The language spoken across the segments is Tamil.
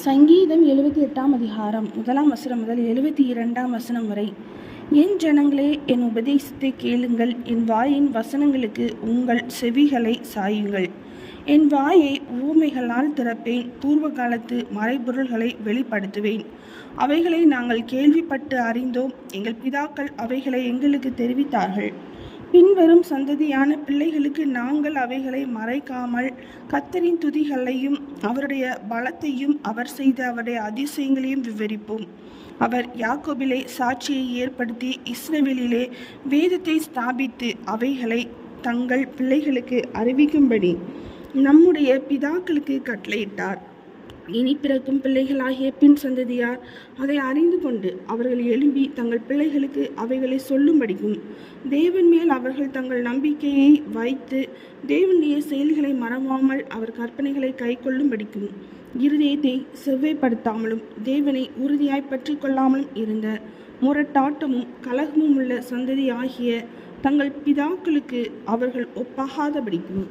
சங்கீதம் எழுபத்தி எட்டாம் அதிகாரம் முதலாம் வசனம் முதல் எழுபத்தி இரண்டாம் வசனம் வரை. என் ஜனங்களே என் உபதேசத்தை கேளுங்கள். என் வாயின் வசனங்களுக்கு உங்கள் செவிகளை சாயுங்கள். என் வாயை ஊமைகளால் திறப்பேன். பூர்வ காலத்து மறைபொருள்களை வெளிப்படுத்துவேன். அவைகளை நாங்கள் கேள்விப்பட்டு அறிந்தோம். எங்கள் பிதாக்கள் அவைகளை எங்களுக்கு தெரிவித்தார்கள். பின்வரும் சந்ததியான பிள்ளைகளுக்கு நாங்கள் அவைகளை மறைக்காமல் கத்தரின் துதிகளையும் அவருடைய பலத்தையும் அவர் செய்த அவருடைய அதிசயங்களையும் விவரிப்போம். அவர் யாக்கோபிலே சாட்சியை ஏற்படுத்தி இஸ்ரவேலிலே வேதத்தை ஸ்தாபித்து அவைகளை தங்கள் பிள்ளைகளுக்கு அறிவிக்கும்படி நம்முடைய பிதாக்களுக்கு கட்டளையிட்டார். இனி பிறக்கும் பிள்ளைகளாகிய பின் சந்ததியார் அதை அறிந்து கொண்டு அவர்கள் எழும்பி தங்கள் பிள்ளைகளுக்கு அவைகளை சொல்லும்படிக்கும். தேவன் மேல் அவர்கள் தங்கள் நம்பிக்கையை வைத்து தேவனுடைய செயல்களை மறவாமல் அவர் கற்பனைகளை கைக்கொள்ளும்படிக்கும் இருதயத்தை செவ்வைப்படுத்தாமலும் தேவனை உறுதியாய் பற்றி கொள்ளாமலும் இருந்த முரட்டாட்டமும் கலகமும் உள்ள சந்ததி ஆகிய தங்கள் பிதாக்களுக்கு அவர்கள் ஒப்பாகாதபடிக்கும்.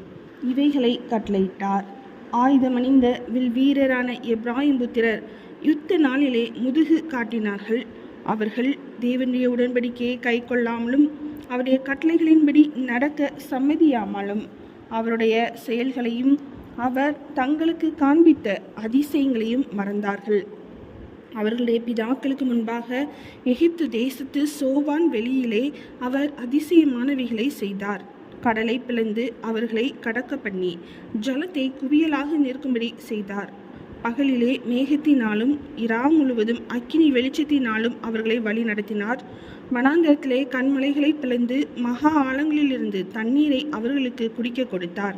இவைகளை கட்டளையிட்டார். ஆயுதமணிந்த வில் வீரரான எப்ராஹிம் புத்திரர் யுத்த நாளிலே முதுகு காட்டினார்கள். அவர்கள் தேவனுடைய உடன்படிக்கையை கை கொள்ளாமலும் அவருடைய கட்டளைகளின்படி நடக்க சம்மதியாமலும் அவருடைய செயல்களையும் அவர் தங்களுக்கு காண்பித்த அதிசயங்களையும் மறந்தார்கள். அவர்களுடைய பிதாக்களுக்கு முன்பாக எகிப்து தேசத்து சோவான் வெளியிலே அவர் அதிசயமானவைகளை செய்தார். கடலை பிளந்து அவர்களை கடக்க பண்ணி ஜலத்தை குவியலாக நிற்கும்படி செய்தார். பகலிலே மேகத்தினாலும் இரா முழுவதும் அக்கினி வெளிச்சத்தினாலும் அவர்களை வழி நடத்தினார். வனாந்தரத்திலே கண்மலைகளை பிளந்து மகா ஆழங்களிலிருந்து தண்ணீரை அவர்களுக்கு குடிக்க கொடுத்தார்.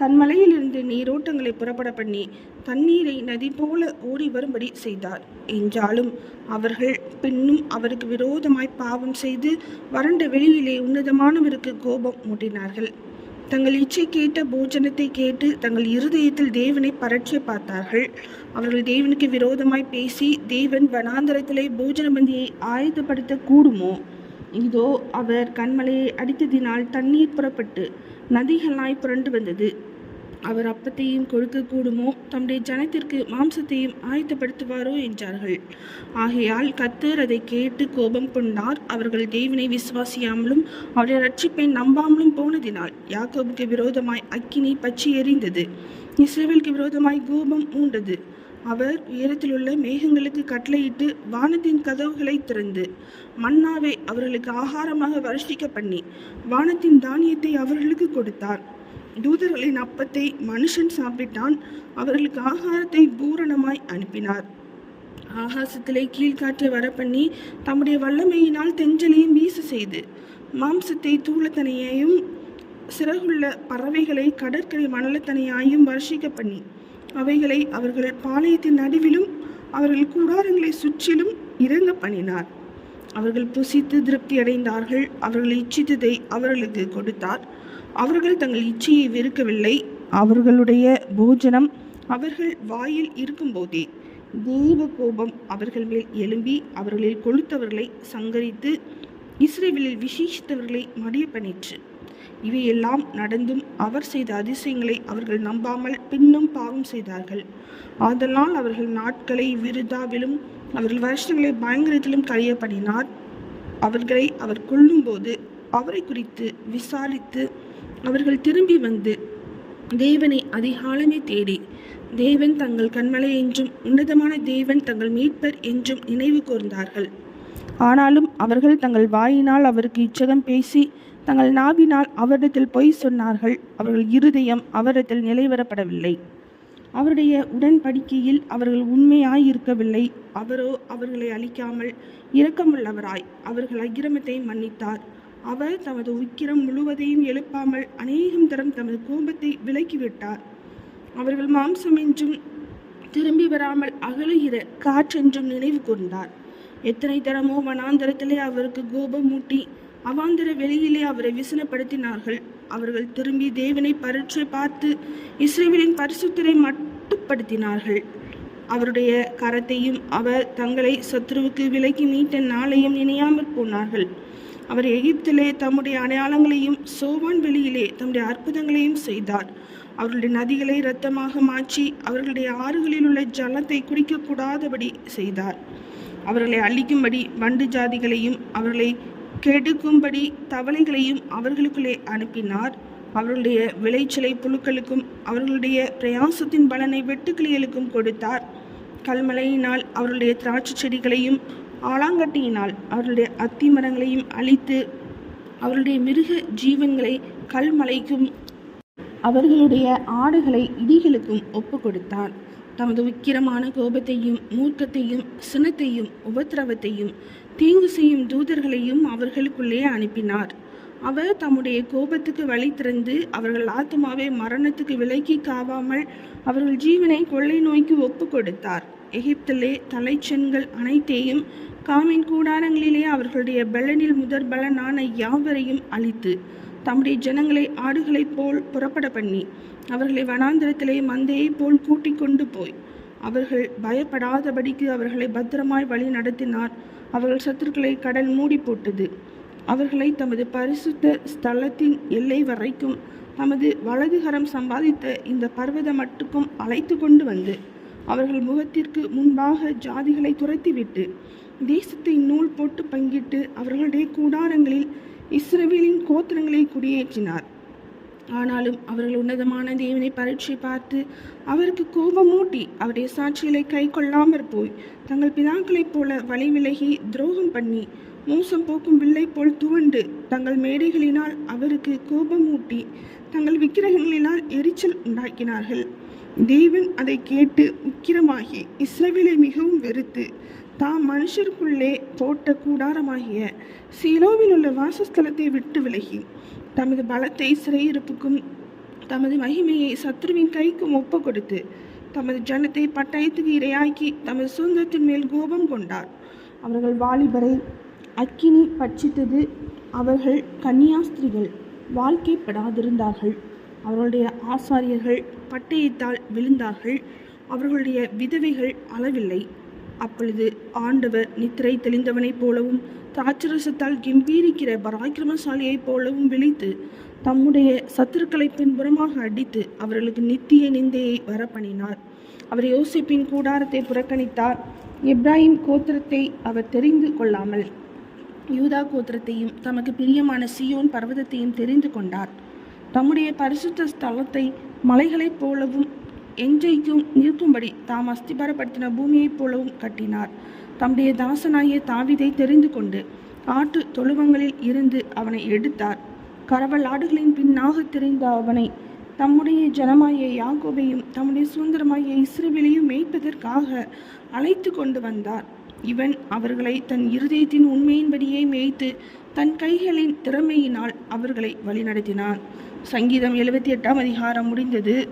கண்மலையிலிருந்து நீரோட்டங்களை புறப்பட பண்ணி தண்ணீரை நதி போல ஓடி வரும்படி செய்தார். என்றாலும் அவர்கள் பின்னும் அவருக்கு விரோதமாய் பாவம் செய்து வறண்ட வெளியிலே உன்னதமானவருக்கு கோபம் மூட்டினார்கள். தங்கள் இச்சை கேட்ட போஜனத்தை கேட்டு தங்கள் இருதயத்தில் தேவனை பரட்சி பார்த்தார்கள். அவர்கள் தேவனுக்கு விரோதமாய் பேசி தேவன் வனாந்தரத்திலே போஜன பந்தியை ஆயத்தப்படுத்த கூடுமோ இதோ அவர் கண்மலையை அடித்ததினால் தண்ணீர் புறப்பட்டு நதிகளாய் புரண்டு வந்தது. அவர் அப்பத்தையும் கொடுக்க கூடுமோ? தம்முடைய ஜனத்திற்கு மாம்சத்தையும் ஆயத்தப்படுத்துவாரோ? என்றார்கள். ஆகையால் கத்தர் அதை கேட்டு கோபம் கொண்டார். அவர்கள் தேவனை விசுவாசியாமலும் அவருடைய ரட்சிப்பை நம்பாமலும் போனதினால் யாக்கோபுக்கு விரோதமாய் அக்கினி பற்றி எறிந்தது இஸ்ரேலுக்கு விரோதமாய் கோபம் மூண்டது அவர் உயரத்திலுள்ள மேகங்களுக்கு கட்டளையிட்டு வானத்தின் கதவுகளை திறந்து மன்னாவை அவர்களுக்கு ஆகாரமாக வருஷிக்க பண்ணி வானத்தின் தானியத்தை அவர்களுக்கு கொடுத்தார். தூதர்களின் அப்பத்தை மனுஷன் சாப்பிட்டான் அவர்களுக்கு ஆகாரத்தை பூரணமாய் அனுப்பினார். ஆகாசத்திலே கீழ்காற்றை வரப்பண்ணி தம்முடைய வல்லமையினால் தெஞ்சலையும் வீச செய்து மாம்சத்தை தூளத்தனையையும் சிறகுள்ள பறவைகளை கடற்கரை மணலத்தனையாயும் வருஷிக்க பண்ணி அவைகளை அவர்கள் பாளையத்தின் நடுவிலும் அவர்கள் கூடாரங்களை சுற்றிலும் இறங்க பண்ணினார். அவர்கள் புசித்து திருப்தி அடைந்தார்கள் அவர்கள் இச்சித்ததை அவர்களுக்கு கொடுத்தார். அவர்கள் தங்கள் இச்சையை வெறுக்கவில்லை. அவர்களுடைய போஜனம் அவர்கள் வாயில் இருக்கும்போதே தெய்வ கோபம் அவர்கள் மேல் எழும்பி அவர்களில் கொளுத்தவர்களை சங்கரித்து இஸ்ரேலில் விசேஷித்தவர்களை மடிய பண்ணிற்று இவையெல்லாம் நடந்தும் அவர் செய்த அதிசயங்களை அவர்கள் நம்பாமல் பின்னும் பாவம் செய்தார்கள். ஆதலால் அவர்கள் நாட்களை விருதாவிலும் அவர்கள் வருஷங்களை பயங்கரத்திலும் கழிய பண்ணினார் அவர்களை அவர் கொல்லும்போது அவரை குறித்து விசாரித்து அவர்கள் திரும்பி வந்து தேவனை அதிகாலமே தேடி தேவன் தங்கள் கண்மலை என்றும் உன்னதமான தேவன் தங்கள் மீட்பர் என்றும் நினைவு கூர்ந்தார்கள். ஆனாலும் அவர்கள் தங்கள் வாயினால் அவருக்கு இச்சகம் பேசி தங்கள் நாவினால் அவரிடத்தில் பொய் சொன்னார்கள். அவர்கள் இருதயம் அவரிடத்தில் நிலைவரப்படவில்லை. அவருடைய உடன்படிக்கையில் அவர்கள் உண்மையாயிருக்கவில்லை. அவரோ அவர்களை அழிக்காமல் இரக்கமுள்ளவராய் அவர்கள் அக்கிரமத்தை மன்னித்தார். அவர் தமது உக்கிரம் முழுவதையும் எழுப்பாமல் அநேகம் தரம் தமது கோபத்தை விலக்கிவிட்டார். அவர்கள் மாம்சம் என்றும் திரும்பி வராமல் அகலுகிற காற்றென்றும் நினைவு கூர்ந்தார். எத்தனை தரமோ வனாந்தரத்திலே அவருக்கு கோபம் மூட்டி அவாந்தர வெளியிலே அவரை விசனப்படுத்தினார்கள். அவர்கள் திரும்பி தேவனை பரீட்சை பார்த்து இஸ்ரேவிலின் பரிசுத்தரை மட்டுப்படுத்தினார்கள். அவருடைய கரத்தையும் அவர் தங்களை சத்ருவுக்கு விலக்கி மீட்ட நாளையும் நினையாமற் போனார்கள். அவர் எகிப்திலே தம்முடைய அடையாளங்களையும் சோவான் வெளியிலே தம்முடைய அற்புதங்களையும் செய்தார். அவர்களுடைய நதிகளை இரத்தமாக மாற்றி அவர்களுடைய ஆறுகளில் உள்ள ஜலத்தை குடிக்கக்கூடாதபடி செய்தார். அவர்களை அழிக்கும்படி வண்டு ஜாதிகளையும் அவர்களை கெடுக்கும்படி தவளைகளையும் அவர்களுக்குள்ளே அனுப்பினார். அவர்களுடைய விளைச்சலை புழுக்களுக்கும் அவர்களுடைய பிரயாசத்தின் பலனை வெட்டுக்கிளிகளுக்கும் கொடுத்தார். கல்மழையினால் அவர்களுடைய திராட்சை செடிகளையும் ஆலாங்கட்டியினால் அவருடைய அத்தி மரங்களையும் அழித்து அவருடைய மிருக ஜீவன்களை கல்மலைக்கும் அவர்களுடைய ஆடுகளை இடிகளுக்கும் ஒப்பு கொடுத்தார் தமது விக்கிரமான கோபத்தையும் மூர்க்கத்தையும் சினத்தையும் உபத்திரவத்தையும் தீங்கு செய்யும் தூதர்களையும் அவர்களுக்குள்ளே அனுப்பினார். அவர் தம்முடைய கோபத்துக்கு வழி திறந்து அவர்கள் ஆத்மாவை மரணத்துக்கு விலக்கி காவாமல் அவர்கள் ஜீவனை கொள்ளை நோய்க்கு ஒப்பு கொடுத்தார் எகிப்திலே தலைச்சென்கள் அனைத்தையும் காமின் கூடாரங்களிலே அவர்களுடைய பலனில் முதற் பலனான யாவரையும் அழித்து தம்முடைய ஜனங்களை ஆடுகளைப் போல் புறப்பட பண்ணி அவர்களை வனாந்திரத்திலே மந்தையைப் போல் கூட்டிக் கொண்டு போய் அவர்கள் பயப்படாதபடிக்கு அவர்களை பத்திரமாய் வழி நடத்தினார். அவர்கள் சத்துருக்களை கடல் மூடி போட்டது. அவர்களை தமது பரிசுத்த ஸ்தலத்தின் எல்லை வரைக்கும் தமது வலதுகரம் சம்பாதித்த இந்த பர்வத மட்டுக்கும் அழைத்து கொண்டு வந்து அவர்கள் முகத்திற்கு முன்பாக ஜாதிகளை துரத்திவிட்டு தேசத்தை நூல் போட்டு பங்கிட்டு அவர்களுடைய கூடாரங்களில் இஸ்ரவேலின் கோத்திரங்களை குடியேற்றினார். ஆனாலும் அவர்கள் உன்னதமான தேவனை பரீட்சை பார்த்து அவருக்கு கோபமூட்டி அவருடைய சாட்சிகளை கை கொள்ளாமற் போய் தங்கள் பிதாக்களைப் போல வழி விலகி துரோகம் பண்ணி மோசம் போக்கும் வில்லை போல் துவண்டு தங்கள் மேடைகளினால் அவருக்கு கோபமூட்டி தங்கள் விக்கிரகங்களினால் கூச்சல் உண்டாக்கினார்கள். தேவன் அதை கேட்டு உக்கிரமாகி இஸ்ரவேலை மிகவும் வெறுத்து தாம் மனுஷருக்குள்ளே போட்ட கூடாரமாகிய சீலோவில் உள்ள வாசஸ்தலத்தை விட்டு விலகி தமது பலத்தை சிறையிருப்புக்கும் தமது மகிமையை சத்ருவின் கைக்கும் ஒப்பு கொடுத்து தமது ஜனத்தை பட்டயத்துக்கு இரையாக்கி தமது சுதந்திரத்தின் மேல் கோபம் கொண்டார். அவர்கள் வாலிபரை அக்கினி பட்சித்தது அவர்கள் கன்னியாஸ்திரிகள் வாழ்க்கைப்படாதிருந்தார்கள். அவர்களுடைய ஆசாரியர்கள் பட்டயத்தால் விழுந்தார்கள். அவர்களுடைய விதவைகள் அளவில்லை. அப்பொழுது ஆண்டவர் நித்திரை தெளிந்தவனைப் போலவும் திராட்சரசத்தால் கெம்பீரிக்கிற பராக்கிரமசாலியைப் போலவும் விழித்து தம்முடைய சத்துருக்களை பின்புறமாக அடித்து அவர்களுக்கு நித்திய நிந்தையை வரப்பணினார். அவர் யோசிப்பின் கூடாரத்தை புறக்கணித்தார். இப்ராஹிம் கோத்திரத்தை அவர் தெரிந்து கொள்ளாமல் யூதா கோத்திரத்தையும் தமக்கு பிரியமான சியோன் பர்வதத்தையும் தெரிந்து கொண்டார். தம்முடைய பரிசுத்த ஸ்தலத்தை மலைகளைப் போலவும் எஞ்சைக்கும் நிற்கும்படி தாம் அஸ்திபாரப்படுத்தின பூமியைப் போலவும் கட்டினார். தம்முடைய தாசனாகிய தாவிதை தெரிந்து கொண்டு ஆட்டு தொழுவங்களில் இருந்து அவனை எடுத்தார். கரவல் ஆடுகளின் பின்னாக தெரிந்த அவனை தம்முடைய ஜனமாகிய யாகோவையும் தம்முடைய சுதந்திரமாகிய இஸ்ரவேலையும் மேய்ப்பதற்காக அழைத்து கொண்டு வந்தார். இவன் அவர்களை தன் இருதயத்தின் உண்மையின்படியே மேய்த்து தன் கைகளின் திறமையினால் அவர்களை வழிநடத்தினான். சங்கீதம் எழுபத்தி எட்டாம் அதிகாரம் முடிந்தது.